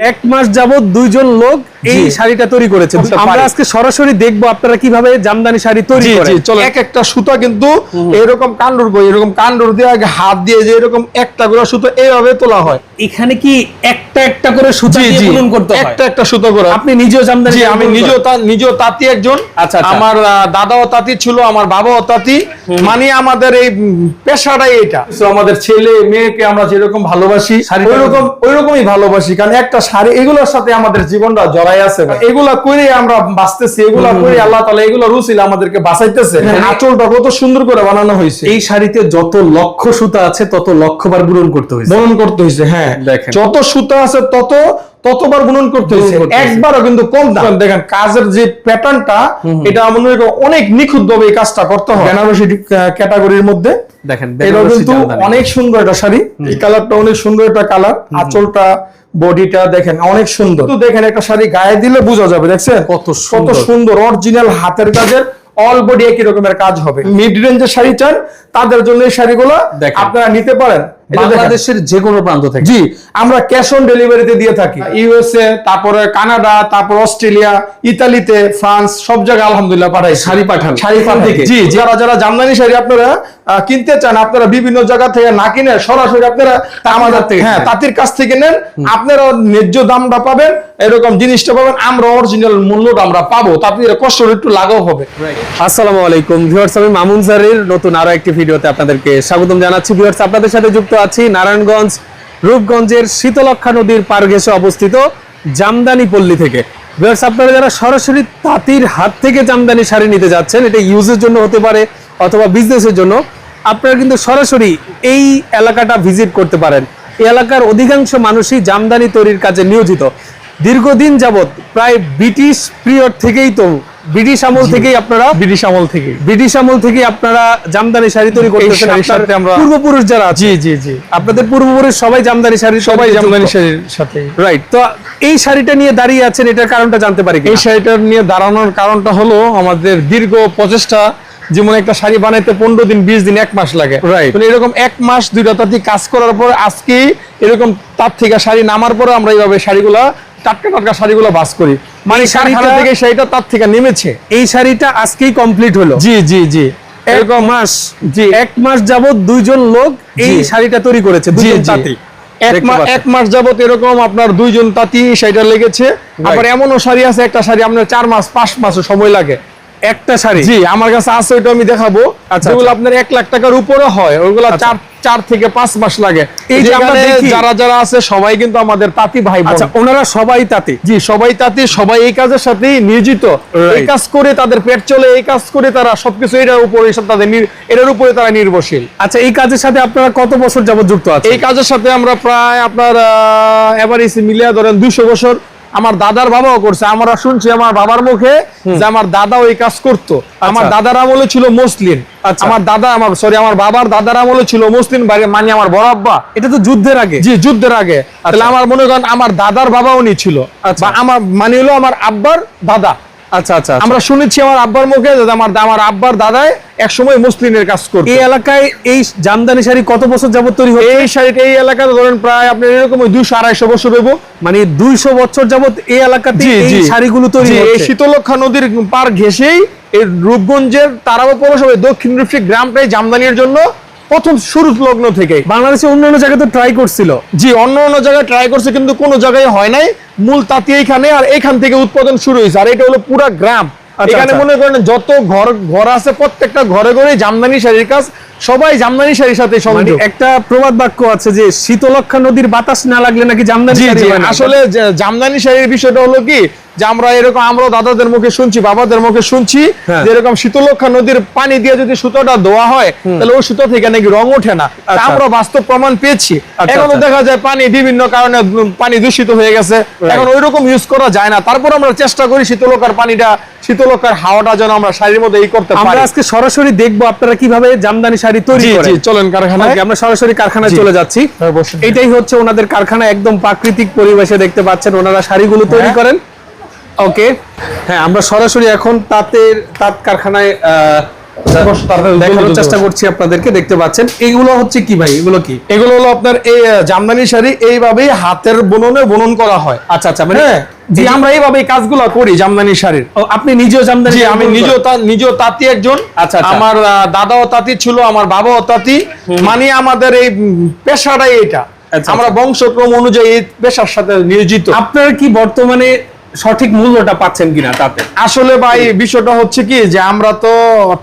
এক মাস যাবত দুইজন লোক এই শাড়িটা তৈরি করেছে আমরা আজকে সরাসরি দেখব আপনারা কীভাবে জামদানি শাড়ি তৈরি করেন। চলো এক একটা সুতা কিন্তু এরকম কান্ডুর বই এরকম কান্ডুর দিয়ে আগে হাত দিয়ে যে এরকম একটা করে সুতো এইভাবে তোলা হয়। এখানে কি একটা একটা করে সুতা দিয়ে বুনন করতে হয়? একটা একটা সুতো করে। আপনি নিজেও জামদানি জি আমি নিজেও তা- নিজেও তাঁতি একজন। আচ্ছা, আচ্ছা। আমার দাদাও তাঁতি ছিল আমার বাবাও তাঁতি। মানে আমাদের এই পেশাটাই এটা। তো আমাদের ছেলে মেয়েকে আমরা যেরকম ভালোবাসি ওইরকম ওইরকমই ভালোবাসি। কারণ একটা শাড়ি এগুলোর সাথে আমাদের জীবনটা আছে ভাই। এগুলা করে আমরা বাঁচতেছি এগুলা করে আল্লাহ এগুলো রুসিল আমাদেরকে বাঁচাইতেছে। আঁচলটা কত সুন্দর করে বানানো হয়েছে। এই শাড়িতে যত লক্ষ সুতা আছে তত লক্ষবার বুনন করতে হয়েছে। বুনন করতে হয়েছে হ্যাঁ। দেখেন। যত সুতা আছে তত ততবার বুনন করতে হয়েছে। একবারও কিন্তু কম দাম দেখেন কাজের যে প্যাটার্নটা এটা মনে হয় অনেক নিখুঁত ভাবে এই কাজটা করতে হয়। বেনারসি ক্যাটাগরির মধ্যে। দেখেন এটা কিন্তু অনেক সুন্দর একটা শাড়ি। এই কালারটা অনেক সুন্দর একটা কালার। আঁচলটা বডিটা দেখেন অনেক সুন্দর তো দেখেন একটা শাড়ি গায়ে দিলে বোঝা যাবে দেখছেন কত কত সুন্দর। অরিজিনাল হাতের কাজের অল বডি একই রকমের কাজ হবে মিড রেঞ্জের শাড়ি চান তাদের জন্য এই শাড়িগুলো দেখেন। আপনারা নিতে পারেন। বাংলাদেশের যে কোনো প্রান্ত থেকে। জি আমরা ক্যাশ অন ডেলিভারিতে দিয়ে থাকি। ইউএসএ তারপরে কানাডা তারপর অস্ট্রেলিয়া ইতালিতে ফ্রান্স সব জায়গায় আলহামদুলিল্লাহ পাঠাই। শাড়ি পাঠান। শাড়ি পাঠাই। থেকে? জি যারা যারা জামদানি শাড়ি আপনারা কিনতে চান আপনারা বিভিন্ন জায়গা থেকে না কিনে সরাসরি আপনারা আমাদের থেকে হ্যাঁ। তাঁতির কাছ থেকে নেন। আপনারা ন্যায্য দামটা পাবেন। এরকম জিনিসটা পাবেন। আমরা অরিজিনাল মূল্যটা আমরা পাবো। তাদের কষ্ট একটু লাঘব হবে। আসসালামু আলাইকুম। ভিউয়ার্স আমি মামুন স্যারের নতুন আরও একটি ভিডিওতে আপনাদেরকে স্বাগতম জানাচ্ছি। ভিউয়ার্স আপনাদের সাথে যুক্ত আছি, নারায়ণগঞ্জ, রূপগঞ্জের শীতলক্ষা নদীর পার ঘেসে অবস্থিত জামদানি পল্লী থেকে। বিয়ার্স আপনারা যারা সরাসরি তাঁতির হাত থেকে জামদানি শাড়ি নিতে যাচ্ছেন, এটা ইউজের জন্য হতে পারে অথবা বিজনেসের জন্য, আপনারা কিন্তু সরাসরি এই এলাকাটা ভিজিট করতে পারেন। এলাকার অধিকাংশ মানুষই জামদানি তৈরির কাজে নিয়োজিত। দীর্ঘদিন যাবৎ প্রায় ব্রিটিশ পিরিয়ড থেকেই তো ব্রিটিশ আমল থেকেই আপনারা ব্রিটিশ আমল থেকে ব্রিটিশ আমল থেকে আপনারা জামদানি শাড়ি তৈরি করতেছেন। সাথে আমরা- পূর্বপুরুষ যারা আছে জি জি জি। আপনাদের পূর্বপুরুষ সবাই জামদানি শাড়ি সবাই জামদানি শাড়ির সাথে। রাইট তো এই শাড়িটা নিয়ে দাঁড়িয়ে আছেন এটার কারণটা জানতে পারি এই শাড়িটা নিয়ে দাঁড়ানোর কারণটা হলো আমাদের দীর্ঘ প্রচেষ্টা যেমন একটা শাড়ি বানাইতে পনেরো দিন বিশ দিন এক মাস লাগে। Right. তো এরকম এক মাস দুইটা তাঁতি কাজ করার পর আজকে এরকম তার থেকে শাড়ি নামার পরে আমরা এইভাবে শাড়িগুলা টাটকা টাটকা শাড়িগুলো বাস করি। মানে শাড়িটা- থেকে শাড়িটা তার থেকে নেমেছে। এই শাড়িটা আজকেই কমপ্লিট হলো। জি জি জি। এক মাস জি। এক মাস যাবত দুইজন লোক এই শাড়িটা তৈরি করেছে দুজন তাঁতি। এক মাস এক মাস যাবত এরকম আপনার দুইজন তাঁতি শাড়িটা লেগেছে। আবার এমনও শাড়ি আছে একটা শাড়ি আপনার চার মাস পাঁচ মাসও সময় লাগে। একটা শাড়ি? জি আমার কাছে আছে ওইটা আমি দেখাবো। আচ্ছা, যেগুলো আপনার এক লাখ টাকার উপরে হয় ওইগুলো চার চার থেকে পাঁচ মাস লাগে। এই যে আমরা যারা যারা আছে সবাই কিন্তু আমাদের তাঁতি ভাই আচ্ছা ওনারা সবাই তাঁতি। জি সবাই তাঁতি সবাই এই কাজের সাথেই নিয়োজিত। এই কাজ করে তাদের পেট চলে এই কাজ করে তারা সবকিছু এটার উপরে তাদের এটার উপরে তারা নির্ভরশীল। আচ্ছা এই কাজের সাথে আপনারা কত বছর যাবত যুক্ত আছেন? এই কাজের সাথে আমরা প্রায় আপনার এভারেজ মিলিয়ে ধরেন দুইশো বছর। আমার দাদার বাবাও করছে। আমরা শুনছি আমার বাবার মুখে যে আমার দাদা ওই কাজ করতো। আমার দাদার আমলে ছিল মুসলিম আচ্ছা। আমার দাদা আমার সরি আমার বাবার দাদার আমলে ছিল মুসলিম বাড়ি মানে আমার বড় আব্বা। এটা তো যুদ্ধের আগে। জি যুদ্ধের আগে। তাহলে আমার মনে করেন আমার দাদার বাবা উনি ছিল। আচ্ছা। বা আমার মানে হলো আমার আব্বার দাদা। আচ্ছা আচ্ছা আচ্ছা। আমরা শুনেছি আমার আব্বার মুখে আমার আমার আব্বার দাদাই এক সময় মুসলিমের কাজ করতো। এই এলাকায় এই জামদানি শাড়ি কত বছর যাবত তৈরি হচ্ছে? এই শাড়িটা এই এলাকাতে ধরেন প্রায় আপনার এরকম ওই দুইশো আড়াইশো বছর হইব। মানে দুইশো বছর যাবত এই এলাকাতে এই শাড়িগুলো তৈরি এই শীতলক্ষা নদীর পার ঘেসেই এই রূপগঞ্জের তারাবা পৌরসভায় দক্ষিণ রূপসী গ্রামটাই জামদানির জন্য প্রথম শুরু লগ্ন থেকে। বাংলাদেশে অন্যান্য জায়গায় তো ট্রাই করছিল। জি অন্য অন্য জায়গায় ট্রাই করছে কিন্তু কোনো জায়গায় হয় নাই। মূল তাঁতি এইখানে আর এখান থেকে উৎপাদন শুরু হয়েছে। আর এটা হলো পুরা গ্রাম। আচ্ছা, এখানে আচ্ছা। মনে করেন যত ঘর ঘর আছে প্রত্যেকটা ঘরে ঘরে জামদানি শাড়ির কাজ। সবাই জামদানি শাড়ির সাথে মানে সংযোগ। একটা প্রবাদ বাক্য আছে যে শীতলক্ষা নদীর বাতাস না লাগলে নাকি জামদানি শাড়ি। আসলে জামদানি শাড়ির বিষয়টা হলো কি যে আমরা এরকম আমরা দাদাদের মুখে শুনছি বাবাদের মুখে শুনছি হ্যাঁ। যে এরকম শীতলক্ষা নদীর পানি দিয়ে যদি সুতোটা ধোয়া হয় তাহলে ওই সুতো থেকে নাকি রং ওঠে না। আচ্ছা। আমরা বাস্তব প্রমাণ পেয়েছি। আচ্ছা, এখনও আচ্ছা। দেখা যায় পানি বিভিন্ন কারণে পানি দূষিত হয়ে গেছে। এখন ওই রকম ইউজ করা যায় না। তারপর আমরা চেষ্টা করি শীতলকার পানিটা শীতলকার হাওয়াটা যেন আমরা শাড়ির মধ্যে এই করতে আমরা পারি। আজকে সরাসরি দেখব আপনারা কীভাবে জামদানি শাড়ি তৈরি করেন জি চলেন কারখানায়। আমরা সরাসরি কারখানায় চলে যাচ্ছি। হ্যাঁ, এটাই হচ্ছে ওনাদের কারখানা একদম প্রাকৃতিক পরিবেশে দেখতে পাচ্ছেন ওনারা শাড়িগুলো তৈরি হ্যাঁ। করেন। ওকে হ্যাঁ আমরা সরাসরি এখন তাঁতের তাঁত কারখানায় দেখানোর চেষ্টা করছি আপনাদেরকে দেখতে পাচ্ছেন। এগুলো হচ্ছে কি ভাই? এগুলো কি? এগুলো হলো আপনার এই জামদানি শাড়ি এইভাবেই হাতের বুননে বুনন করা হয়। আচ্ছা আচ্ছা মানে হ্যাঁ জি আমরা এইভাবে কাজগুলো করি জামদানি শাড়ির। আপনি নিজেও জামদানি আমি নিজেও নিজেও তাঁতি একজন। আচ্ছা, আচ্ছা। আমার দাদাও তাঁতি ছিল আমার বাবাও তাঁতি। মানে আমাদের এই পেশাটাই এটা। আচ্ছা, আমরা বংশক্রম অনুযায়ী এই পেশার সাথে নিয়োজিত। আপনার কি বর্তমানে সঠিক মূল্যটা পাচ্ছেন কিনা তাতে? আসলে ভাই বিষয়টা হচ্ছে কি যে আমরা তো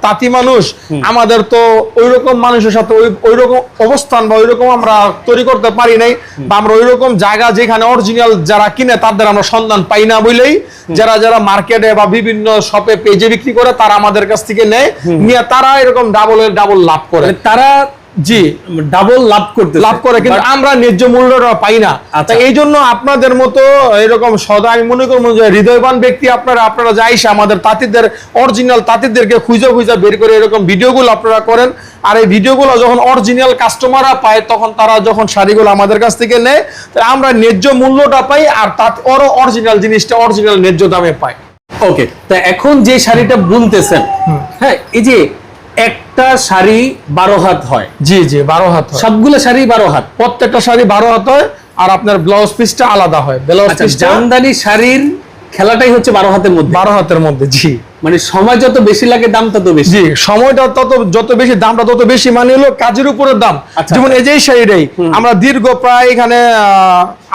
তাঁতি মানুষ আমাদের তো ওই রকম মানুষের সাথে ওই রকম অবস্থান বা ওই রকম আমরা তৈরি করতে পারি নাই বা আমরা ওই রকম জায়গা যেখানে অরিজিনাল যারা কিনে তাদের আমরা সন্ধান পাই না বলেই যারা যারা মার্কেটে বা বিভিন্ন শপে পেজে বিক্রি করে তারা আমাদের কাছ থেকে নেয়। নিয়ে তারা এরকম ডাবল ডাবল লাভ করে। মানে তারা জি ডাবল লাভ করতে লাভ করে কিন্তু আমরা ন্যায্য মূল্যটা পাই না। আচ্ছা। এই জন্য আপনাদের মতো এরকম সদা আমি মনে করব যে হৃদয়বান ব্যক্তি আপনারা আপনারা যাইসে আমাদের তাঁতিদের অরিজিনাল তাঁতিদেরকে খুঁজে খুঁজে বের করে এরকম ভিডিওগুলো আপনারা করেন। আর এই ভিডিওগুলো যখন অরিজিনাল কাস্টমাররা পায় তখন তারা যখন শাড়িগুলো আমাদের কাছ থেকে নেয় তা আমরা ন্যায্য মূল্যটা পাই আর তার ওরও অরিজিনাল জিনিসটা অরিজিনাল ন্যায্য দামে পাই। ওকে তা এখন যে শাড়িটা বুনতেছেন হ্যাঁ এই যে একটা শাড়ি বারো হাত হয়। জি জি বারো হাত সবগুলো শাড়ি বারো হাত। প্রত্যেকটা শাড়ি বারো হাত হয় আর আপনার ব্লাউজ পিসটা আলাদা হয়। ব্লাউজ আচ্ছা পিসটা জামদানি শাড়ির খেলাটাই হচ্ছে বারো হাতের মধ্যে। বারো হাতের মধ্যে জি। মানে সময় যত বেশি লাগে দাম তত বেশি। জি সময়টা তত যত বেশি দামটা তত বেশি মানে হলো কাজের উপরে দাম। আচ্ছা। যেমন এই যে শাড়িটাই আমরা দীর্ঘ প্রায় এখানে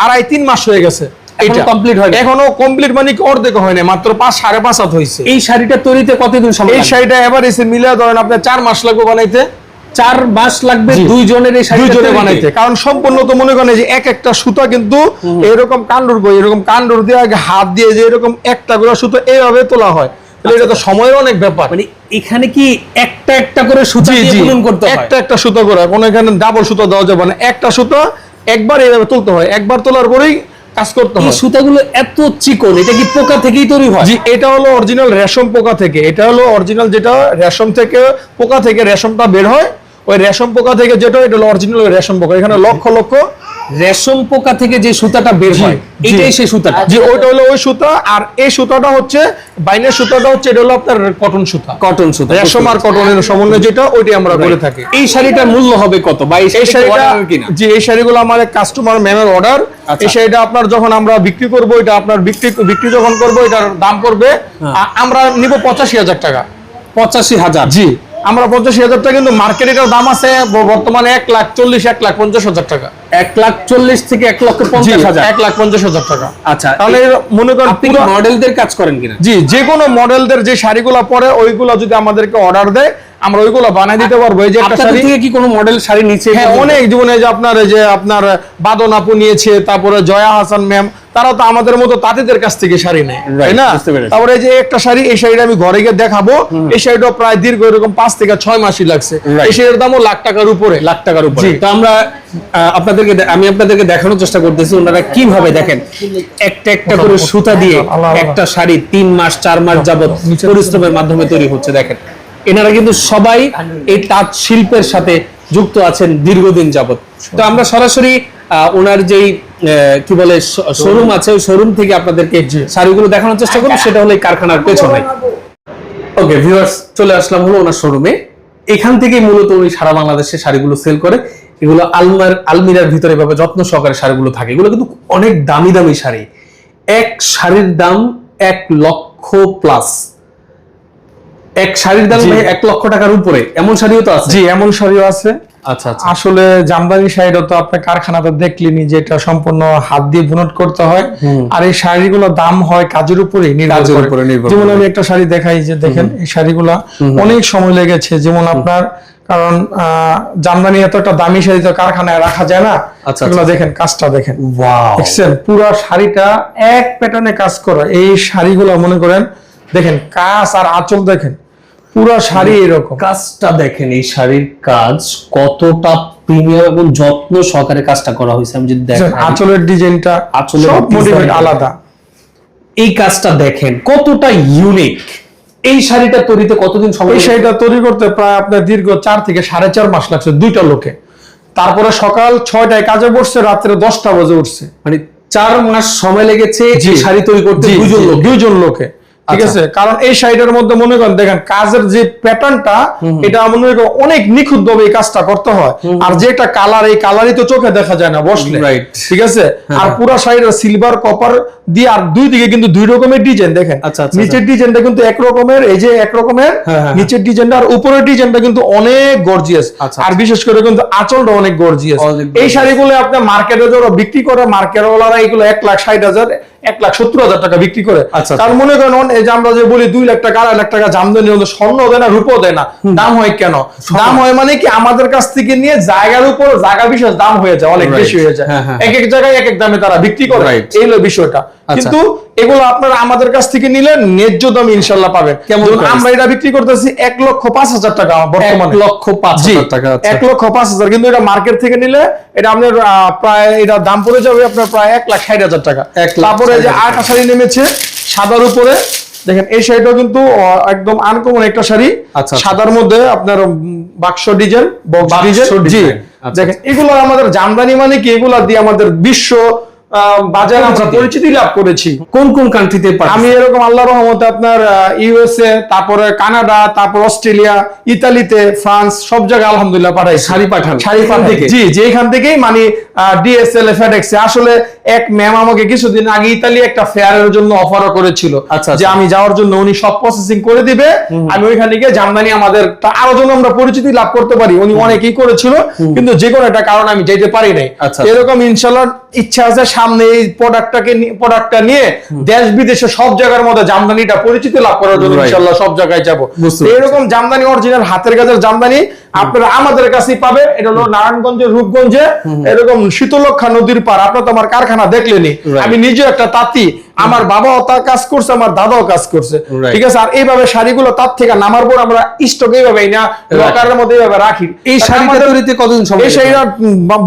আড়াই তিন মাস হয়ে গেছে। এখনও কমপ্লিট মানে অর্ধেক হয় না মাত্র পাঁচ সাড়ে পাঁচ হাত হয়েছে এই শাড়িটা তৈরিতে কতদিন সময় এই শাড়িটা এবার এসে মিলে ধরেন আপনার চার মাস লাগবে বানাইতে। চার মাস লাগবে দুইজনের এই দুইজনে বানাইতে। কারণ সম্পূর্ণ তো মনে করেন যে এক একটা সুতা কিন্তু এরকম কান্ডুর গো এরকম কান্ডুর দিয়ে আগে হাত দিয়ে যে এরকম একটা করে সুতো এইভাবে তোলা হয়। তাহলে এটা তো সময়ের অনেক ব্যাপার। মানে এখানে কি একটা একটা করে সুতা দিয়ে বুনন করতে হয়? একটা একটা সুতো করে। কোনো এখানে ডাবল সুতো দেওয়া যাবে না। একটা সুতো একবার এইভাবে তুলতে হয়। একবার তোলার পরেই কাজ করতে হয়। সুতাগুলো এত চিকন এটা কি পোকা থেকেই তৈরি হয়? জি এটা হলো অরিজিনাল রেশম পোকা থেকে। এটা হলো অরিজিনাল যেটা রেশম থেকে পোকা থেকে রেশমটা বের হয়। ওই রেশম পোকা থেকে যেটা এটা হলো অরিজিনাল রেশম পোকা। এখানে লক্ষ লক্ষ রেশম পোকা থেকে যে সুতাটা বের হয় এটাই সেই সুতাটা। জি ওইটা হলো ওই সুতা আর এই সুতাটা হচ্ছে বাইনের সুতাটা হচ্ছে এটা হলো আপনার কটন সুতা। কটন সুতা রেশম আর কটনের সমন্বয় যেটা ওইটাই আমরা করে থাকি। এই শাড়িটার মূল্য হবে কত বা এই শাড়িটা যে এই শাড়িগুলো আমাদের কাস্টমার ম্যামের অর্ডার। এই শাড়িটা আপনার যখন আমরা বিক্রি করব এটা আপনার বিক্রি বিক্রি যখন করব এটার দাম পড়বে হ্যাঁ। আমরা নিব পঁচাশি হাজার টাকা। পঁচাশি হাজার? জি আমরা পঁচাশি হাজার টাকা কিন্তু মার্কেটে এটার দাম আছে বর্তমানে এক লাখ চল্লিশ এক লাখ পঞ্চাশ হাজার টাকা। এক লাখ চল্লিশ থেকে এক লক্ষ পঞ্চাশ হাজার। এক লাখ পঞ্চাশ হাজার টাকা। আচ্ছা তাহলে মনে করেন আপনি কি পুরো- মডেলদের কাজ করেন কিনা? জি যে কোনো মডেলদের যে শাড়িগুলো পরে ওইগুলো যদি আমাদেরকে অর্ডার দেয় আমরা ওইগুলো বানাই দিতে পারব। এই যে একটা শাড়ি থেকে কি কোনো মডেল শাড়ি নিচে হ্যাঁ অনেক জীবনে যে আপনার এই যে আপনার বাদন আপু নিয়েছে তারপরে জয়া হাসান ম্যাম তারা তো আমাদের মতো তাঁতিদের কাছ থেকে শাড়ি নেয় তাই না? তারপরে যে একটা শাড়ি এই শাড়িটা আমি ঘরে গিয়ে দেখাবো। এই শাড়িটা প্রায় দীর্ঘ এরকম পাঁচ থেকে ছয় মাসই লাগছে। এই শাড়ির দামও লাখ টাকার উপরে। লাখ টাকার উপরে। তো আমরা আপনাদেরকে আমি আপনাদেরকে দেখানোর চেষ্টা করতেছি ওনারা কীভাবে দেখেন? একটা একটা করে সুতা দিয়ে। একটা শাড়ি তিন মাস চার মাস যাবত পরিশ্রমের মাধ্যমে তৈরি হচ্ছে দেখেন। এনারা কিন্তু সবাই এই তাঁত শিল্পের সাথে যুক্ত আছেন দীর্ঘদিন যাবত তো আমরা সরাসরি ওনার যেই কি বলে শোরুম। আছে ওই শোরুম থেকে আপনাদেরকে শাড়িগুলো দেখানোর চেষ্টা করব সেটা হলো এই কারখানার পেছনে। ওকে ভিউয়ার্স চলে আসলাম হলো ওনার শোরুমে। এখান থেকে মূলত উনি সারা বাংলাদেশে শাড়িগুলো সেল করে। এগুলো আলমার আলমিরার ভিতরে এভাবে যত্ন সহকারে শাড়িগুলো থাকে। এগুলো কিন্তু অনেক দামি দামি শাড়ি। এক শাড়ির দাম এক লক্ষ প্লাস এক শাড়ির দাম জি। এক লক্ষ টাকার উপরে। এমন শাড়িও তো আছে। জি এমন শাড়িও আছে। আচ্ছা আচ্ছা। আসলে জামদানি শাড়িটা তো আপনার কারখানাতে দেখলেনি যে এটা সম্পূর্ণ হাত দিয়ে বুনট করতে হয়। আর এই শাড়িগুলো দাম হয় কাজের উপরে নির্ভর করে। যেমন আমি একটা শাড়ি দেখাই যে দেখেন এই শাড়িগুলা অনেক সময় লেগেছে। যেমন আপনার কারণ আহ, জামদানি এত একটা দামি শাড়ি তো কারখানায় রাখা যায় না। আচ্ছা, এগুলো দেখেন কাজটা দেখেন। দেখছেন? পুরো শাড়িটা এক প্যাটার্নে কাজ করা। এই শাড়িগুলো মনে করেন দেখেন কাজ আর আঁচল দেখেন। পুরো শাড়ি এরকম। কাজটা দেখেন এই শাড়ির কাজ কতটা প্রিমিয়াম এবং যত্ন সহকারে কাজটা করা হয়েছে আমি যদি দেখেন আঁচলের ডিজাইনটা আঁচলের সব মোটিভেট আলাদা। এই কাজটা দেখেন কতটা ইউনিক এই শাড়িটা তৈরিতে কতদিন সময় এই শাড়িটা তৈরি করতে প্রায় আপনার দীর্ঘ চার থেকে সাড়ে চার মাস লাগছে দুইটা লোকে তারপরে সকাল ছয়টায় কাজে বসছে রাত্রে দশটা বাজে উঠছে। মানে চার মাস সময় লেগেছে। শাড়ি তৈরি করতে জি, দুজন লোক? দুইজন লোকে। ঠিক আচ্ছা। আছে? কারণ এই শাড়িটার মধ্যে মনে করেন দেখেন কাজের যে প্যাটার্নটা এটা মনে করেন অনেক নিখুঁত ভাবে এই কাজটা করতে হয়। আর যে একটা কালার এই কালারই তো চোখে দেখা যায় না বসলে। ঠিক আছে? আর পুরো শাড়িটা সিলভার কপার দিয়ে আর দুই দিকে কিন্তু দুই রকমের ডিজাইন দেখেন। আচ্ছা, আচ্ছা, নিচের ডিজাইনটা কিন্তু এক রকমের এই যে এক রকমের হ্যাঁ, হ্যাঁ, নিচের ডিজাইনটা আর উপরের ডিজাইনটা কিন্তু অনেক গর্জিয়াস আর বিশেষ করে কিন্তু আঁচলটা অনেক গর্জিয়াস এই। শাড়িগুলো আপনি মার্কেটে যারা বিক্রি করে মার্কেট ওয়ালারা এগুলো এক লাখ ষাট হাজার এক লাখ সত্তর হাজার টাকা বিক্রি করে। তার কারণ মনে করেন এই যে আমরা যে বলি দুই লাখ টাকা আড়াই লাখ টাকা জামদানি স্বর্ণ দেয় না রূপও দেয় না। দাম হয় কেন? দাম হয় মানে কি আমাদের কাছ থেকে নিয়ে জায়গার উপর জায়গা বিশেষ দাম হয়ে যায় অনেক বেশি হয়ে যায়। হ্যাঁ, হ্যাঁ। এক এক জায়গায় এক এক দামে তারা বিক্রি করে. এই হলো বিষয়টা। আচ্ছা। কিন্তু এগুলো আপনারা আমাদের কাছ থেকে নিলে ন্যায্য দাম ইনশাল্লাহ পাবেন। কেমন আমরা এটা বিক্রি করতেছি এক লক্ষ পাঁচ হাজার টাকা বর্তমানে। লক্ষ পাঁচ হাজার টাকা আচ্ছা। এক লক্ষ পাঁচ হাজার। কিন্তু এটা মার্কেট থেকে নিলে এটা আপনার প্রায় এটা দাম পড়ে যাবে আপনার প্রায় এক লাখ ষাট হাজার টাকা। তারপরে যে আরেকটা শাড়ি নেমেছে সাদার উপরে। দেখেন এই শাড়িটাও কিন্তু একদম আনকমন একটা শাড়ি। আচ্ছা, আচ্ছা। সাদার মধ্যে আপনার বাক্স ডিজাইন বক্স ডিজাইন। জি আচ্ছা, দেখেন এগুলো আমাদের জামদানি মানে কি? এগুলো দিয়ে আমাদের বিশ্ব বাজারে আমরা পরিচিতি। লাভ করেছি কোন কোন কান্ট্রিতে আমি এরকম আল্লাহ রহমতে আপনার ইউএসএ তারপরে কানাডা তারপর অস্ট্রেলিয়া ইতালিতে ফ্রান্স সব জায়গায় আলহামদুলিল্লাহ পাঠাই শাড়ি পাঠান? শাড়ি পাঠাই থেকে? জি যে এখান থেকেই মানে ডিএসএল ফেডেক্স আসলে এক ম্যাম আমাকে কিছুদিন আগে ইতালি একটা ফেয়ারের জন্য অফারও করেছিল আচ্ছা, যে আচ্ছা। আমি যাওয়ার জন্য উনি সব প্রসেসিং করে দিবে আমি ওইখানে গিয়ে জামদানি আমাদের আরও জন্য আমরা পরিচিতি লাভ করতে পারি উনি অনেকেই করেছিল কিন্তু যে কোনো একটা কারণ আমি যেতে পারি নাই আচ্ছা। এরকম ইনশাল্লাহ ইচ্ছা আছে সামনে এই প্রোডাক্টটাকে প্রোডাক্টটা নিয়ে দেশ বিদেশে সব জায়গার মধ্যে জামদানিটা পরিচিতি লাভ করার জন্য. ইনশাল্লাহ সব জায়গায় যাব। এরকম জামদানি অরিজিনাল হাতের কাজের জামদানি আপনারা আমাদের কাছেই পাবে এটা হলো নারায়ণগঞ্জের রূপগঞ্জে। এরকম শীতলক্ষা নদীর পার আপনার তো আমার কারখানা দেখলেনি আমি নিজে একটা তাঁতি। আমার বাবাও তার কাজ করছে আমার দাদাও কাজ করছে। ঠিক আছে? আর এইভাবে শাড়িগুলো তার থেকে নামার পর আমরা স্টক এইভাবে না লকারের মধ্যে এইভাবে রাখি। এই শাড়িটা তৈরিতে কতদিন সময় এই শাড়িটা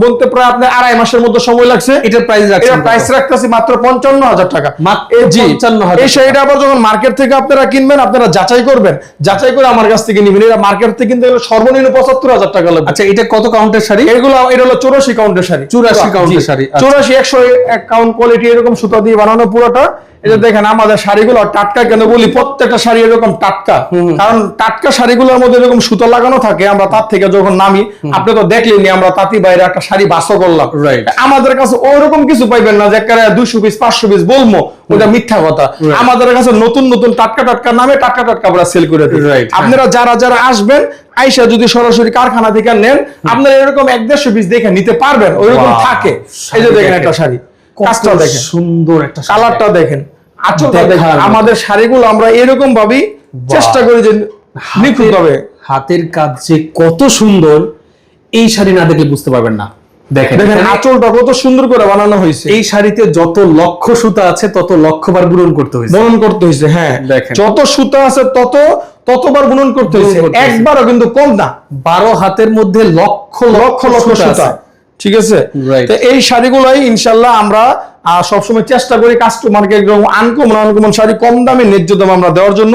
বলতে প্রায় আপনার আড়াই মাসের মধ্যে সময় লাগছে। এটার প্রাইস রাখছেন এটা প্রাইস রাখতেছি মাত্র পঞ্চান্ন হাজার টাকা। মাত্র এ, জি 55,000 এই শাড়িটা আবার যখন মার্কেট থেকে আপনারা কিনবেন আপনারা যাচাই করবেন। যাচাই করে আমার কাছ থেকে নিবেন। এটা মার্কেট থেকে কিন্তু সর্বনিম্ন পঁচাত্তর হাজার টাকা লাগবে। আচ্ছা এটা কত কাউন্টের শাড়ি? এগুলো এটা হলো চৌরাশি কাউন্টের শাড়ি। 84 কাউন্টের শাড়ি, আচ্ছা। চৌরাশি একশো এক কাউন্ট কোয়ালিটি এরকম সুতা দিয়ে বানানো পুরোটা। এটা দেখেন আমাদের শাড়িগুলো টাটকা কেন বলি প্রত্যেকটা শাড়ি এরকম টাটকা। কারণ টাটকা শাড়িগুলোর মধ্যে এরকম সুতো লাগানো থাকে আমরা তার থেকে যখন নামি আপনি তো দেখলেনি আমরা তাঁতি বাইরে একটা শাড়ি বাসও করলাম। আমাদের কাছে ওরকম কিছু পাইবেন না যে দুশো পিস পাঁচশো পিস বলব ওটা মিথ্যা কথা। আমাদের কাছে নতুন নতুন টাটকা টাটকা নামে টাটকা টাটকা আমরা সেল করে দিই। Right, হ্যাঁ। আপনারা যারা যারা আসবেন আইসা যদি সরাসরি কারখানা থেকে নেন আপনারা এরকম এক দেড়শো পিস দেখে নিতে পারবেন ওইরকম থাকে। এই যে দেখেন। একটা শাড়ি কাজটা দেখেন। সুন্দর একটা শাড়ি। কালারটা দেখেন। আমাদের শাড়িগুলো আমরা এরকম ভাবেই চেষ্টা করি যে নিখুঁত ভাবে। হাতের কাজ যে কত সুন্দর এই শাড়ি না দেখলে বুঝতে পারবেন না। দেখেন দেখেন আঁচলটা কত সুন্দর করে বানানো হয়েছে। এই শাড়িতে যত লক্ষ সুতা আছে তত লক্ষবার বুনন করতে হয়েছে। বুনন করতে হয়েছে হ্যাঁ। দেখেন। যত সুতা আছে তত ততবার করতে হয়েছে। একবারও কিন্তু কম না। বারো হাতের মধ্যে লক্ষ লক্ষ লক্ষ সুতা আছে। ঠিক আছে? তো এই শাড়িগুলাই ইনশাল্লাহ আমরা আহ, সবসময় চেষ্টা করি কাস্টমারকে একদম আনকমন আনকমন শাড়ি কম দামে ন্যায্য দাম আমরা দেওয়ার জন্য।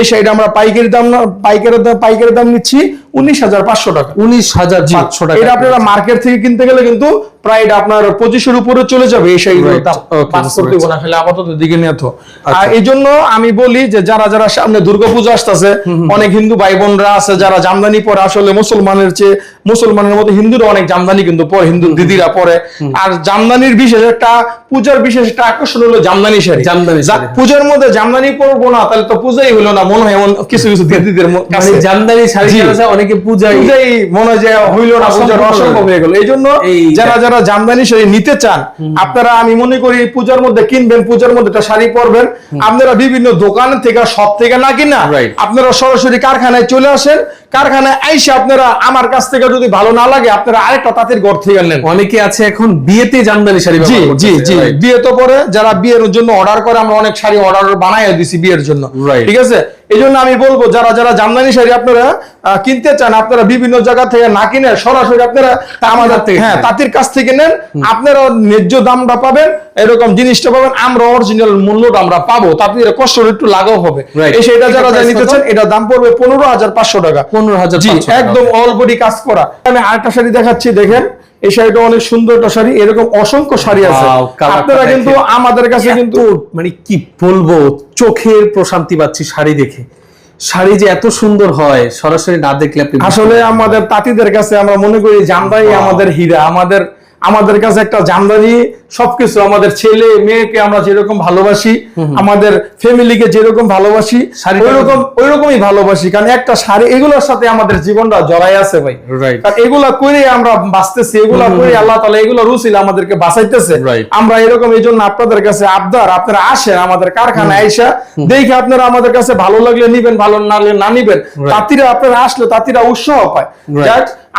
এই শাড়িটা আমরা পাইকারি দাম পাইকারি দাম পাইকারি দাম নিচ্ছি উনিশ হাজার পাঁচশো টাকা। উনিশ হাজার পাঁচশো টাকা এটা আপনারা মার্কেট থেকে কিনতে গেলে কিন্তু প্রায় এটা আপনার পঁচিশের উপরে চলে যাবে এই শাড়িগুলোর দাম। Okay, পাঁচ বুঝতে করতে পেরেছি। না ফেলে আপাতত দিকে নিয়ে তো আচ্ছা। আর এই জন্য আমি বলি যে যারা যারা সামনে দুর্গাপূজা আসতেছে অনেক হিন্দু ভাই বোনরা আছে যারা জামদানি পরে আসলে মুসলমানের চেয়ে মুসলমানের মতো হিন্দুরা অনেক জামদানি কিন্তু পরে হিন্দু দিদিরা পরে। আর জামদানির বিশেষ একটা পূজার বিশেষ একটা আকর্ষণ হলো জামদানি শাড়ি। জামদানি। পূজার মধ্যে জামদানি পরবো না তাহলে তো পূজাই হলো না মনে হয় এমন কিছু কিছু দিদিদের মানে জামদানি শাড়ি আছে, অনেকে পূজায় পূজাই মনে হয় যে হইল না পূজার অসম্ভব হয়ে গেল। এই জন্য যারা যারা জামদানি শাড়ি নিতে চান আপনারা আমি মনে করি পূজার মধ্যে কিনবেন পূজার মধ্যে একটা শাড়ি পরবেন। আপনারা বিভিন্ন দোকান থেকে সব থেকে না কিনা আপনারা সরাসরি কারখানায় চলে আসেন। কারখানায় আইসে আপনারা আমার কাছ থেকে যদি ভালো না লাগে আপনারা আরেকটা তাঁতির ঘর থেকে নেন। অনেকে আছে এখন বিয়েতে জামদানি শাড়ি জি জি জি? বিয়ে তো পরে যারা বিয়ের জন্য অর্ডার করে আমরা অনেক শাড়ি অর্ডার বানাই দিছি বিয়ের জন্য. ঠিক আছে? এই জন্য আমি বলব যারা যারা জামদানি শাড়ি আপনারা কিনতে চান আপনারা বিভিন্ন জায়গা থেকে না কিনে সরাসরি আপনারা আমাদের থেকে হ্যাঁ তাঁতির কাছ থেকে নেন। আপনারা ন্যায্য দামটা পাবেন এরকম জিনিসটা পাবেন। আমরা অরিজিনাল মূল্যটা আমরা পাবো। তাঁতির কষ্ট একটু লাঘব হবে. এই সেটা যারা price নিতে চান এটা দাম পড়বে পনেরো হাজার পাঁচশো টাকা। পনেরো হাজার একদম অল বডি কাজ করা। আমি আরেকটা শাড়ি দেখাচ্ছি দেখেন। এই শাড়িটা অনেক সুন্দর একটা শাড়ি এরকম অসংখ্য শাড়ি আছে। আপনারা কিন্তু আমাদের কাছে কিন্তু মানে কি বলব চোখের প্রশান্তি পাচ্ছি শাড়ি দেখে। শাড়ি যে এত সুন্দর হয় সরাসরি না দেখলে আসলে আমাদের তাঁতিদের কাছে আমরা মনে করি জামদাই. আমাদের হীরা আমাদের আমাদের কাছে একটা জামদানি সবকিছু আমাদের ছেলে মেয়েকে আমরা যেরকম ভালোবাসি আমাদের ফ্যামিলিকে যেরকম ভালোবাসি ওইরকম ওইরকমই ভালোবাসি। কারণ একটা শাড়ি এগুলোর সাথে আমাদের জীবনটা জড়াই আছে ভাই। কারণ এগুলা করে আমরা বাঁচতেছি এগুলা করে আল্লাহ তালা এগুলো রুসিল আমাদেরকে বাঁচাইতেছে। আমরা এরকম এই জন্য আপনাদের কাছে আবদার আপনারা আসেন আমাদের কারখানায় আইসা দেখে আপনারা আমাদের কাছে ভালো লাগলে নিবেন ভালো না লাগলে না নিবেন। তাঁতিরা আপনারা আসলে তাঁতিরা উৎসাহ পায়।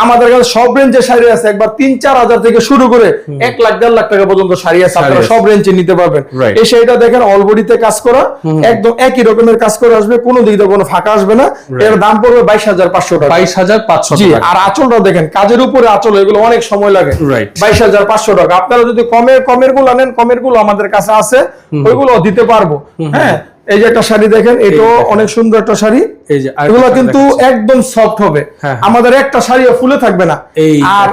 আমাদের কাছে সব রেঞ্জের শাড়ি আছে একবার তিন চার হাজার থেকে শুরু করে এক লাখ দেড় লাখ টাকা পর্যন্ত শাড়ি আছে আপনারা সব রেঞ্জে নিতে পারবেন। এই শাড়িটা দেখেন অলবডিতে কাজ করা একদম একই রকমের কাজ করে আসবে কোনো দিক দিয়ে কোনো ফাঁকা আসবে না। এর দাম পড়বে বাইশ হাজার পাঁচশো টাকা। বাইশ হাজার পাঁচশো জি আর আঁচলটা দেখেন কাজের উপরে আঁচল এগুলো অনেক সময় লাগে। বাইশ হাজার পাঁচশো টাকা। আপনারা যদি কমের কমেরগুলো নেন কমেরগুলো আমাদের কাছে আছে ওইগুলো দিতে পারব। হ্যাঁ এই যে একটা শাড়ি দেখেন এটাও অনেক সুন্দর একটা শাড়ি। এই যে এগুলো কিন্তু একদম সফট হবে। হ্যাঁ, হ্যাঁ। আমাদের একটা শাড়িও ফুলে থাকবে না। এই আর।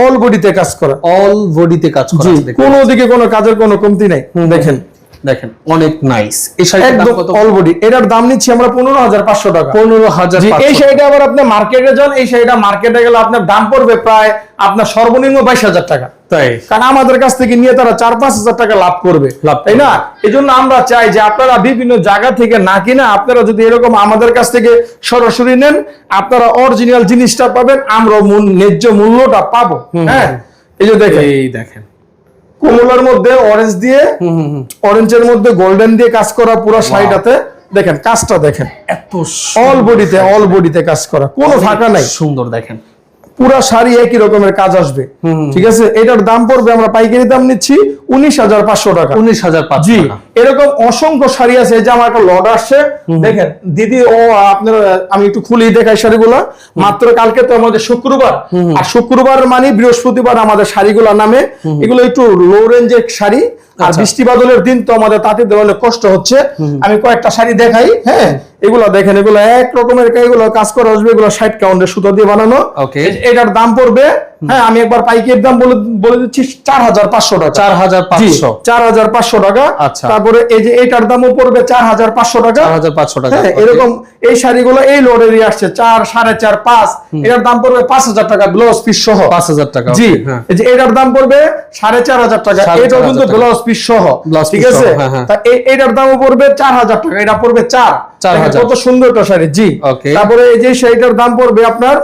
অল বডিতে কাজ করা। অল বডিতে কাজ করা। কোনো দিকে কোনো কাজের কোনো কমতি নাই দেখেন। দেখেন অনেক নাইস এই শাড়িটার কত? অল বডি এটার দাম নিচ্ছি আমরা পনেরো হাজার পাঁচশো টাকা। পনেরো হাজার জি, এই শাড়িটা আবার আপনি মার্কেটে যান এই শাড়িটা মার্কেটে গেলে আপনার দাম পড়বে প্রায় আপনার সর্বনিম্ন বাইশ হাজার টাকা। তাই? কারণ আমাদের কাছ থেকে নিয়ে তারা চার পাঁচ হাজার টাকা লাভ করবে। তাই না? এই আমরা চাই যে আপনারা বিভিন্ন জায়গা থেকে না কিনা আপনারা যদি এরকম আমাদের কাছ থেকে সরাসরি নেন আপনারা অরিজিনাল জিনিসটা পাবেন আমরা ন্যায্য মূল্যটা পাবো। হ্যাঁ? এই যে দেখেন। এই দেখেন। কমলার মধ্যে অরেঞ্জ দিয়ে। অরেঞ্জের মধ্যে গোল্ডেন দিয়ে কাজ করা পুরো শাড়িটাতে। দেখেন কাজটা দেখেন। এত অল বডিতে অল বডিতে কাজ করা। কোনো ফাঁকা নাই। সুন্দর দেখেন। পুরা শাড়ি একই রকমের কাজ আসবে। ঠিক আছে? এটার দাম পড়বে আমরা পাইকারি দাম নিচ্ছি উনিশ হাজার পাঁচশো টাকা। উনিশ হাজার জি এরকম অসংখ্য শাড়ি আছে যে আমার একটা লট আসছে। দেখেন দিদি ও আপনার আমি একটু খুলি দেখাই শাড়িগুলা। মাত্র কালকে তো আমাদের শুক্রবার। আর শুক্রবার মানে বৃহস্পতিবার আমাদের শাড়িগুলা নামে। এগুলো একটু লো রেঞ্জের শাড়ি। আর বৃষ্টি বাদলের দিন তো আমাদের তাতে দেওয়ালে কষ্ট হচ্ছে। আমি কয়েকটা শাড়ি দেখাই হ্যাঁ? এগুলো দেখেন এগুলো এক রকমের এগুলো কাজ করা আসবে এগুলো ষাট কাউন্টের সুতো দিয়ে বানানো। এটার দাম পড়বে হ্যাঁ আমি একবার পাইকারির দাম বলে বলে দিচ্ছি চার হাজার পাঁচশো টাকা। চার হাজার পাঁচশো। চার হাজার পাঁচশো টাকা। আচ্ছা। তারপরে এই যে এটার দামও পড়বে চার হাজার পাঁচশো টাকা। হাজার পাঁচশো টাকা। হ্যাঁ, এরকম এই শাড়িগুলো এই লোডেরই আসছে চার সাড়ে চার পাঁচ। এটার দাম পড়বে পাঁচ হাজার টাকা ব্লাউজ পিস সহ। পাঁচ হাজার টাকা জি হ্যাঁ। যে এটার দাম পড়বে সাড়ে চার হাজার টাকা। এটাও কিন্তু ব্লাউজ পিস সহ ঠিক আছে? হ্যাঁ, এটার দামও পড়বে চার হাজার টাকা এটা পড়বে চার। চার। কত সুন্দর একটা শাড়ি জি তারপরে এই যে শাড়িটার দাম পড়বে আপনার।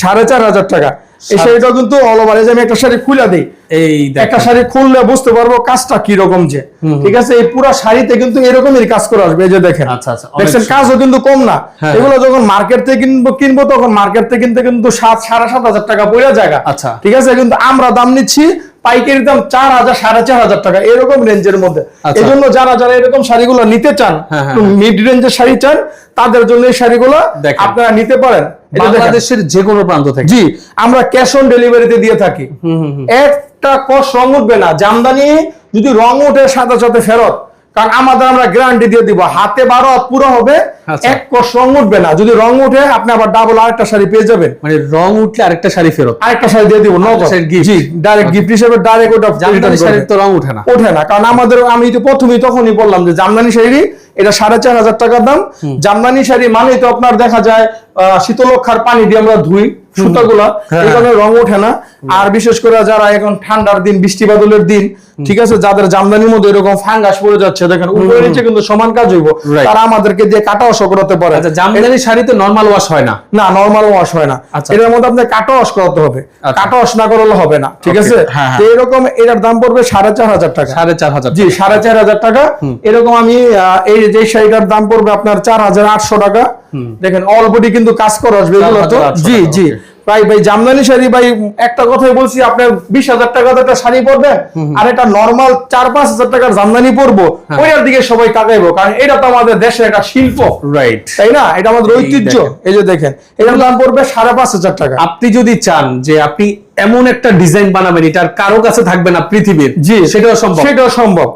সাড়ে চার হাজার টাকা। এই শাড়িটা কিন্তু অল ওভার এই যে আমি একটা শাড়ি খুলে দিই এই একটা শাড়ি খুললে বুঝতে পারব কাজটা কি রকম যে ঠিক আছে এই পুরো শাড়িতে কিন্তু এরকমই কাজ করে আসবে এই যে দেখেন। আচ্ছা, আচ্ছা, দেখছেন। কাজও কিন্তু কম না। হ্যাঁ, এগুলো যখন মার্কেট থেকে কিনবো কিনবো তখন মার্কেট থেকে কিনতে কিন্তু সাত সাড়ে সাত হাজার টাকা পড়ে জায়গা আচ্ছা। ঠিক আছে কিন্তু আমরা দাম নিচ্ছি পাইকারি দাম চার হাজার সাড়ে চার হাজার টাকা এরকম রেঞ্জের মধ্যে। আচ্ছা। এই জন্য যারা যারা এরকম শাড়িগুলো নিতে চান হ্যাঁ, হ্যাঁ, মিড রেঞ্জের শাড়ি চান তাদের জন্য এই শাড়িগুলো। আপনারা নিতে পারেন। বাংলাদেশের যে কোনো প্রান্ত থেকে। জি আমরা ক্যাশ অন ডেলিভারিতে দিয়ে থাকি। একটা কষ রং উঠবে না। জামদানি যদি রং উঠে সাদা সাথে ফেরত কারণ আমাদের আমরা গ্যারান্টি দিয়ে দিব হাতে বারো পুরো হবে আচ্ছা। এক কষ রং উঠবে না। যদি রং উঠে আপনি আবার ডাবল আরেকটা শাড়ি পেয়ে যাবেন। মানে রং উঠলে আরেকটা শাড়ি ফেরত। আরেকটা শাড়ি দিয়ে দিব জি ডাইরেক্ট গিফট হিসেবে ডাইরেক্ট ওটা জামদানি। শাড়ির তো রং উঠে না। ওঠে না কারণ আমাদের আমি তো প্রথমেই তখনই বললাম যে জামদানি শাড়ি এটা সাড়ে চার হাজার টাকার দাম। জামদানি শাড়ি মানেই তো আপনার দেখা যায় আহ, শীতলক্ষার পানি দিয়ে আমরা ধুই সুতাগুলা হ্যাঁ। এই কারণে রং ওঠে না। আর বিশেষ করে যারা এখন ঠান্ডার দিন বৃষ্টি বাদলের দিন ঠিক আছে? যাদের জামদানির মধ্যে এরকম ফাঙ্গাস পড়ে যাচ্ছে দেখেন উপরে নিচে কিন্তু সমান কাজ হইব। তারা আমাদেরকে দিয়ে কাটা অস করাতে পারে। আচ্ছা জামদানি শাড়িতে নর্মাল ওয়াশ হয় না? না নরমাল ওয়াশ হয় না। আচ্ছা। এটার মধ্যে আপনার কাটা ওয়াশ করাতে হবে। আচ্ছা। কাটা ওয়াশ না করলে হবে না ঠিক আছে? হ্যাঁ, হ্যাঁ। তো এরকম এটার দাম পড়বে সাড়ে চার হাজার টাকা। সাড়ে চার হাজার জি সাড়ে চার হাজার টাকা। এরকম আমি এই যে শাড়িটার দাম পড়বে আপনার চার হাজার আটশো টাকা। দেখেন অলরেডি কিন্তু কাজ করে আসবে এগুলো তো? জি জি. ভাই ভাই জামদানি শাড়ি ভাই একটা কথাই বলছি আপনার বিশ হাজার টাকা একটা শাড়ি পরবেন আর এটা নর্মাল চার পাঁচ হাজার টাকার জামদানি পরবো হ্যাঁ। ওইটার দিকে সবাই তাকাইবো কারণ এটা তো আমাদের দেশের একটা শিল্প। রাইট তাই না? এটা আমাদের ঐতিহ্য। এই যে দেখেন এটার দাম পড়বে সাড়ে পাঁচ হাজার টাকা। আপনি যদি চান যে আপনি এমন একটা ডিজাইন বানাবেন এটার কারও কাছে থাকবে না পৃথিবীর জি। সেটাও সম্ভব। সেটাও সম্ভব।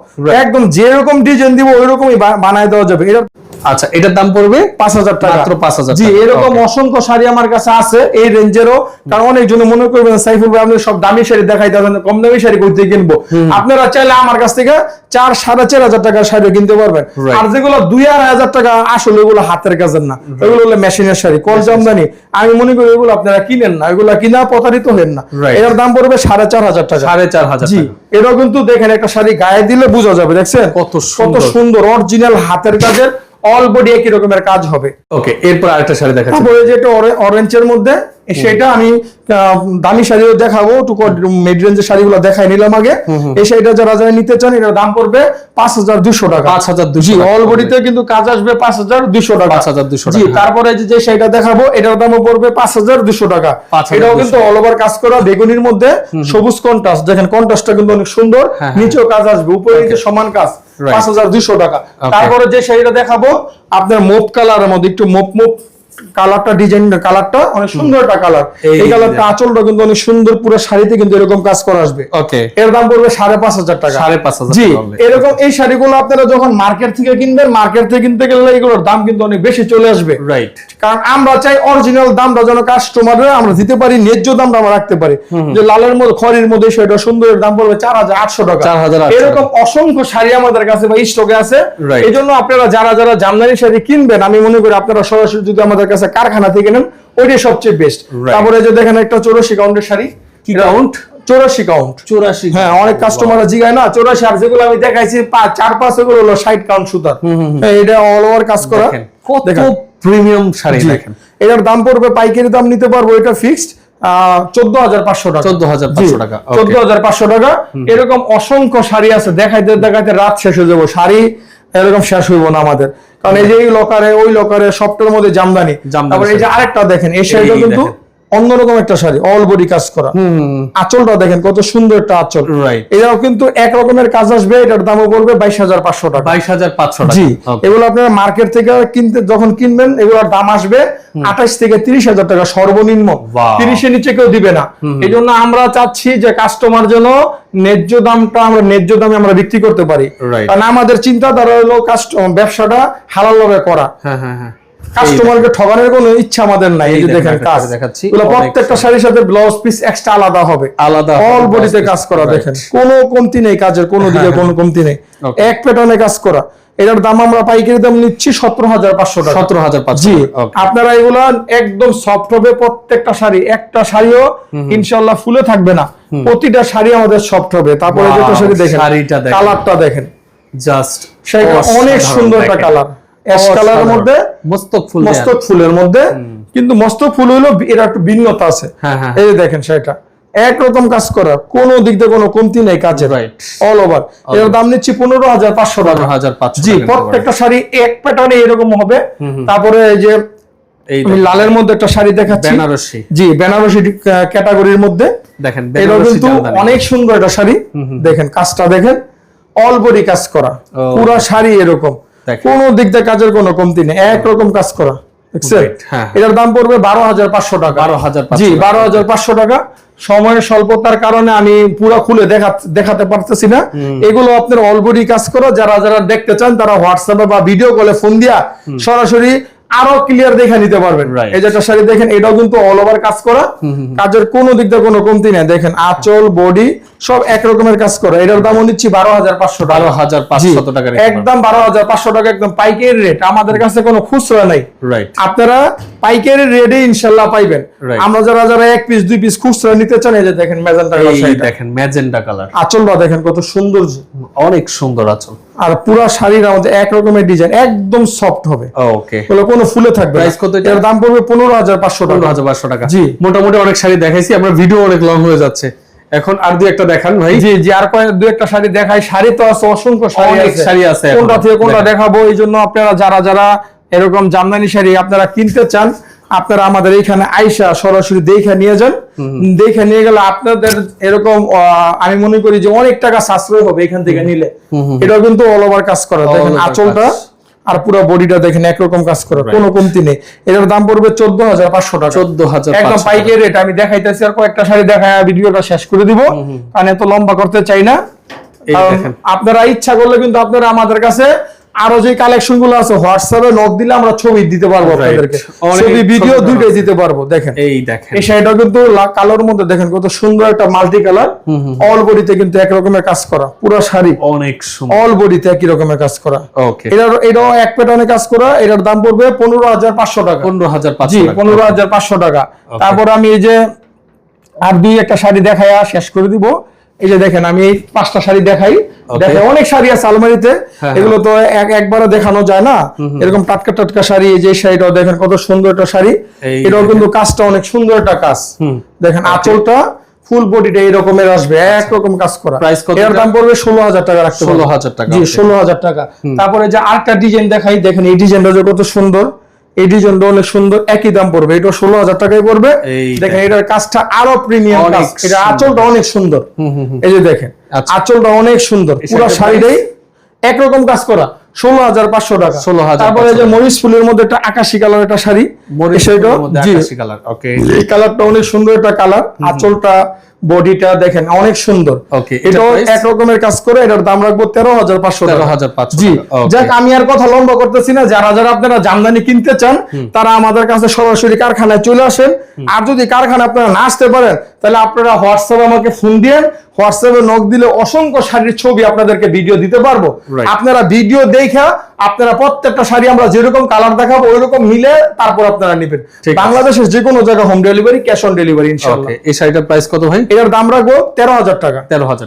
একদম যেরকম ডিজাইন দিব ওই রকমই বানায় দেওয়া যাবে। এটা আচ্ছা এটার দাম পড়বে পাঁচ হাজার টাকা। মাত্র 5,000 জি এরকম অসংখ্য শাড়ি আমার কাছে আছে এই রেঞ্জেরও কারণ অনেকজন মনে করবেন সাইফুল ভাই আপনি সব দামি শাড়ি দেখাই দেবেন কম দামি শাড়ি করতে কিনবো? আপনারা চাইলে আমার কাছ থেকে চার সাড়ে চার হাজার টাকার শাড়ি কিনতে পারবেন। আর যেগুলো দুই আড়াই হাজার টাকা আসলে এগুলো হাতের কাজের না। এগুলো হলো মেশিনের শাড়ি কল জামদানি। আমি মনে করি এগুলো আপনারা কিনেন না এগুলো কিনা প্রতারিত হেন না. এটার দাম পড়বে সাড়ে চার হাজার টাকা। সাড়ে চার হাজার জি। এটাও কিন্তু দেখেন একটা শাড়ি গায়ে দিলে বোঝা যাবে দেখছেন? কত কত। সুন্দর। অরিজিনাল হাতের কাজের। অল বডি একই রকমের কাজ হবে। ওকে এরপর আরেকটা শাড়ি দেখাচ্ছি। তারপরে যেটা অরেঞ্জের মধ্যে সেটা আমি দামি শাড়িও দেখাবো একটু মিড রেঞ্জের শাড়িগুলো দেখাই নিলাম আগে। এই শাড়িটা যারা যারা নিতে চান এটার দাম পড়বে পাঁচ হাজার দুশো টাকা। পাঁচ হাজার দুশো জি অল বডিতে কিন্তু কাজ আসবে পাঁচ হাজার দুশো টাকা। 5,200 জি টাকা। তারপরে যে যে শাড়িটা দেখাবো এটার দামও পড়বে পাঁচ হাজার দুশো টাকা। এটাও কিন্তু অল ওভার কাজ করা বেগুনির মধ্যে সবুজ কন্ট্রাস্ট দেখেন কন্ট্রাস্টটা কিন্তু অনেক সুন্দর হ্যাঁ, হ্যাঁ। নিচেও কাজ আসবে উপরে নিচে সমান কাজ. পাঁচ হাজার দুশো টাকা। তারপরে যে শাড়িটা দেখাবো আপনার মোপ কালারের মধ্যে একটু মোপ মোপ কালারটা ডিজাইন কালারটা অনেক সুন্দর একটা কালার এই কালারটা। আঁচলটা কিন্তু অনেক সুন্দর পুরো শাড়িতে কিন্তু এরকম কাজ করা আসবে। ওকে। এর দাম পড়বে সাড়ে পাঁচ হাজার টাকা। সাড়ে পাঁচ হাজার জি এরকম এই শাড়িগুলো আপনারা যখন মার্কেট থেকে কিনবেন মার্কেট থেকে কিনতে গেলে এগুলোর দাম কিন্তু অনেক বেশি চলে আসবে। রাইট কারণ আমরা চাই অরিজিনাল দামটা যেন কাস্টমাররা আমরা দিতে পারি ন্যায্য দামটা আমরা রাখতে পারি। যে লালের মধ্যে খড়ির মধ্যে সেটা সুন্দরের দাম পড়বে চার হাজার আটশো টাকা। 4,800 এরকম অসংখ্য শাড়ি আমাদের কাছে বা স্টকে আছে. এই জন্য আপনারা যারা যারা জামদানি শাড়ি কিনবেন আমি মনে করি আপনারা সরাসরি যদি আমাদের কাছে কারখানা থেকে নেন ওইটাই সবচেয়ে বেস্ট তারপরে যে দেখেন একটা চৌরাশি কাউন্টের শাড়ি। কি কাউন্ট চৌরাশি কাউন্ট চুরাশি। হ্যাঁ অনেক কাস্টমাররা জিগায় না চৌরাশি আর যেগুলো আমি দেখাইছি চার পাঁচ এগুলো হলো ষাট কাউন্ট সুতার। হ্যাঁ, এটা অল ওভার কাজ করা। কত প্রিমিয়াম শাড়ি দেখেন। এটার দাম পড়বে পাইকারি দাম নিতে পারব এটা ফিক্সড চোদ্দ হাজার পাঁচশো টাকা। 14,500 টাকা, চোদ্দ হাজার পাঁচশো টাকা। এরকম অসংখ্য শাড়ি আছে দেখাইতে দেখাইতে রাত শেষ হয়ে যাব। শাড়ি এরকম শেষ হইব না আমাদের। কারণ এই যে এই লকারে ওই লকারে সবটার মধ্যে জামদানি তারপরে এই যে আরেকটা দেখেন এই শাড়িটা কিন্তু। অন্যরকম একটা শাড়ি অল বডি কাজ করা। আঁচলটা দেখেন কত সুন্দর একটা আঁচল. এটাও কিন্তু এক রকমের কাজ আসবে এটার দামও পড়বে বাইশ হাজার পাঁচশো টাকা। বাইশ হাজার পাঁচশো জি এগুলো আপনারা মার্কেট থেকে কিনতে যখন কিনবেন এগুলোর দাম আসবে আঠাশ থেকে তিরিশ হাজার টাকা সর্বনিম্ন। তিরিশের নিচে কেউ দিবে না। এই জন্য আমরা চাচ্ছি যে কাস্টমার যেন ন্যায্য দামটা আমরা ন্যায্য দামে আমরা বিক্রি করতে পারি. কারণ আমাদের চিন্তাধারা হলো কাস্টমার ব্যবসাটা হালাল ভাবে করা। হ্যাঁ হ্যাঁ হ্যাঁ। কাস্টমারকে ঠকানোর কোনো ইচ্ছা আমাদের নাই। এই যে দেখেন, কাজ। দেখাচ্ছি। প্রত্যেকটা শাড়ির সাথে ব্লাউজ পিস এক্সট্রা আলাদা হবে। আলাদা অল বডিতে কাজ করা দেখেন। কোনো কমতি নেই কাজের কোনো দিকে কোনো কমতি নেই। এক প্যাটার্নে কাজ করা। এটার দাম আমরা পাইকারি দাম নিচ্ছি সতেরো হাজার পাঁচশো টাকা। সতেরো হাজার জি। আপনারা এগুলা একদম সফট হবে প্রত্যেকটা শাড়ি। একটা শাড়িও ইনশাল্লাহ ফুলে থাকবে না। প্রতিটা শাড়ি আমাদের সফট হবে। তারপরে যেটা শাড়ি দেখেন শাড়িটা দেখেন। কালারটা দেখেন। জাস্ট অনেক সুন্দর একটা কালার অ্যাশ কালারের মধ্যে মস্তক ফুল মস্তক ফুলের মধ্যে। কিন্তু মস্তক ফুল হলো এর একটু ভিন্নতা আছে। হ্যাঁ, হ্যাঁ। এই দেখেন শাড়িটা একরকম কাজ করা। কোন দিক দিয়ে কোনো কমতি নেই কাজের। Right. অল ওভার এর দাম নিচ্ছি পনেরো হাজার পাঁচশো টাকা। হাজার জি প্রত্যেকটা শাড়ি এক প্যাটার্নে এরকম হবে। তারপরে এই যে এই লালের মধ্যে একটা শাড়ি দেখাচ্ছি। বেনারসি। জি বেনারসি ক্যাটাগরির মধ্যে। দেখেন এটাও কিন্তু অনেক সুন্দর একটা শাড়ি। দেখেন কাজটা দেখেন। অল বডি কাজ করা। পুরা শাড়ি এরকম। কোনো দিক দিয়ে কাজের কোনো কমতি নেই। একরকম কাজ করা। Right, হ্যাঁ। এটার দাম পড়বে বারো হাজার পাঁচশো টাকা। বারো হাজার জি বারো হাজার পাঁচশো টাকা। সময়ের স্বল্পতার কারণে আমি পুরো খুলে দেখাতে পারতেছি না। এগুলো আপনার অলরেডি কাজ করো। যারা যারা দেখতে চান তারা হোয়াটসঅ্যাপে বা ভিডিও কলে ফোন দিয়া সরাসরি আরও ক্লিয়ার দেখে নিতে পারবেন. এই যে একটা শাড়ি দেখেন এটাও কিন্তু অল ওভার কাজ করা। কাজের কোনো দিক দিয়ে কোনো কমতি নেই। দেখেন আঁচল বডি সব এক রকমের কাজ করা। এটার দামও নিচ্ছি বারো হাজার পাঁচশো বারো হাজার জি, পাঁচশত টাকা একদম বারো হাজার পাঁচশো টাকা একদম পাইকারি রেট আমাদের কাছে কোনো খুচরা নাই। আপনারা পাইকারি রেটে ইনশাল্লাহ পাইবেন। আমরা যারা যারা এক পিস দুই পিস খুচরা নিতে চান এই যে দেখেন মেজেন্টা এই দেখেন ম্যাজেন্টা কালার আঁচলটা দেখেন কত সুন্দর। অনেক সুন্দর আচল। আর পুরা শাড়ির আমাদের এক রকমের ডিজাইন একদম সফট হবে। ওকে বলে কোনো ফুলে থাকবে Price কত এটা? এর দাম পড়বে পনেরো হাজার পাঁচশো পনেরো টাকা হাজার পাঁচশো টাকা। জি। মোটামুটি অনেক শাড়ি দেখাইছি আমরা ভিডিও অনেক লং হয়ে যাচ্ছে। এখন আর দুই একটা দেখান ভাই। জি জি আর কয়েক দু একটা শাড়ি দেখাই। শাড়ি তো আছে অসংখ্য শাড়ি আছে। শাড়ি আছে কোনটা থেকে কোনটা দেখাবো? এই জন্য আপনারা যারা যারা এরকম জামদানি শাড়ি আপনারা কিনতে চান আপনারা আমাদের এইখানে আইসা সরাসরি দেখে নিয়ে যান। দেখে নিয়ে গেলে আপনাদের এরকম আমি মনে করি যে অনেক টাকা সাশ্রয় হবে এখান থেকে নিলে। এটাও কিন্তু অল ওভার কাজ করা। দেখেন আঁচলটা। আর পুরো বডিটা দেখেন একরকম কাজ করা কোনো কমতি নেই। এটার দাম পড়বে চোদ্দ হাজার পাঁচশো টাকা। চোদ্দ হাজার একদম পাইকের রেট আমি দেখাইতেছি আর কয়েকটা শাড়ি দেখায় ভিডিওটা শেষ করে দিব। কারণ এত লম্বা করতে চাই না। আপনারা ইচ্ছা করলে কিন্তু আপনারা আমাদের কাছে আরও যে কালেকশনগুলো আছে হোয়াটসঅ্যাপে নক দিলে আমরা ছবি দিতে পারব আপনাদেরকে। ছবি ভিডিও দুইটাই দিতে পারব দেখেন। এই দেখেন। এই শাড়িটা কিন্তু কালোর মধ্যে দেখেন কত সুন্দর একটা মাল্টি কালার অল বডিতে কিন্তু এক রকমের কাজ করা পুরো শাড়ি। অনেক সুন্দর। অল বডিতে একই রকমের কাজ করা। ওকে এটার এটাও এক প্যাটার্নে কাজ করা এটার দাম পড়বে পনেরো হাজার পাঁচশো টাকা। পনেরো হাজার জি পাঁচশো টাকা। তারপর আমি এই যে আর দুই একটা শাড়ি দেখাইয়া শেষ করে দিব। এই যে দেখেন আমি এই পাঁচটা শাড়ি দেখাই। দেখে অনেক শাড়ি আছে আলমারিতে। হ্যাঁ, এগুলো তো এক একবারে দেখানো যায় না। এরকম টাটকা টাটকা শাড়ি এই যে শাড়িটাও দেখেন কত সুন্দর একটা শাড়ি। এটাও কিন্তু কাজটা অনেক সুন্দর একটা কাজ। দেখেন আঁচলটা ফুল বডিটা এরকমের আসবে একরকম কাজ করা। Price কত এর দাম পড়বে ষোলো হাজার টাকা রাখতে পারবেন। 16,000 টাকা, জি okay. ষোলো হাজার টাকা। তারপরে যে আরেকটা ডিজাইন দেখাই দেখেন এই ডিজাইনটা কত সুন্দর। এই ডিজাইনটা অনেক সুন্দর একই দাম পড়বে। এটা ষোলো হাজার টাকাই পড়বে। দেখেন এটার কাজটা আরও প্রিমিয়াম কাজ। এটা আঁচলটা অনেক সুন্দর। এই যে দেখেন আচ্ছা। আঁচলটা অনেক সুন্দর। পুরো শাড়িটাই একরকম কাজ করা। ষোলো হাজার পাঁচশো টাকা। 16,500 তারপরে যে মরিচ ফুলের মধ্যে একটা আকাশি কালার একটা শাড়ি। কালার ওকে এই কালারটা অনেক সুন্দর একটা কালার। আঁচলটা বডিটা দেখেন অনেক সুন্দর। এটাও এক রকমের কাজ করে এটার দাম রাখব তেরো হাজার পাঁচশো তেরো হাজার জি যাক আমি আর কথা লম্বা করতেছি না যারা যারা আপনারা জামদানি কিনতে চান তারা আমাদের কাছে সরাসরি কারখানায় চলে আসেন। আর যদি কারখানা আপনারা না আসতে পারেন তাহলে আপনারা হোয়াটসঅ্যাপ আমাকে ফোন দিয়েন হোয়াটসঅ্যাপে নক দিলে অসংখ্য শাড়ির ছবি আপনাদেরকে ভিডিও দিতে পারব। আপনারা ভিডিও দেখা আপনারা প্রত্যেকটা শাড়ি আমরা যেরকম কালার দেখাবো ওই রকম মিলে তারপর আপনারা নেবেন। বাংলাদেশের যে কোনো জায়গায় home delivery cash on delivery ইনশাআল্লাহ। এই শাড়িটার প্রাইস কত ভাই? এটার দাম রাখব তেরো হাজার টাকা। তেরো হাজার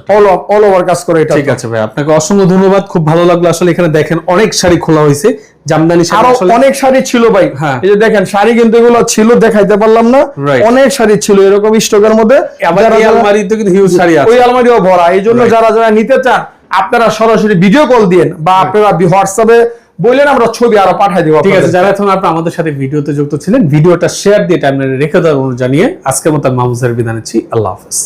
অল ওভার কাজ করে এটা। ঠিক আছে ভাই আপনাকে অসংখ্য ধন্যবাদ খুব ভালো লাগল। আসলে এখানে দেখেন অনেক শাড়ি খোলা হয়েছে। জামদানি আরও অনেক শাড়ি ছিল ভাই। হ্যাঁ। এই যে দেখেন শাড়ি কিন্তু এগুলো ছিল দেখাইতে পারলাম না। অনেক শাড়ি ছিল এরকম স্টকের মধ্যে। আবার যারা এই যারা- আলমারিতে কিন্তু হিউজ শাড়ি আছে। ওই আলমারিও ভরা। এই জন্য যারা যারা নিতে চান আপনারা সরাসরি ভিডিও কল দিয়েন বা আপনারা হোয়াটসঅ্যাপে বললেন আমরা ছবি আরও পাঠাই দিব ঠিক আছে যারা এখন আপনার আমাদের সাথে ভিডিওতে যুক্ত ছিলেন ভিডিওটা শেয়ার দিয়ে টাইমলাইনে রেখে দেওয়ার জানিয়ে আজকের মতো মাহমুদ স্যার আল্লাহ হাফেজ।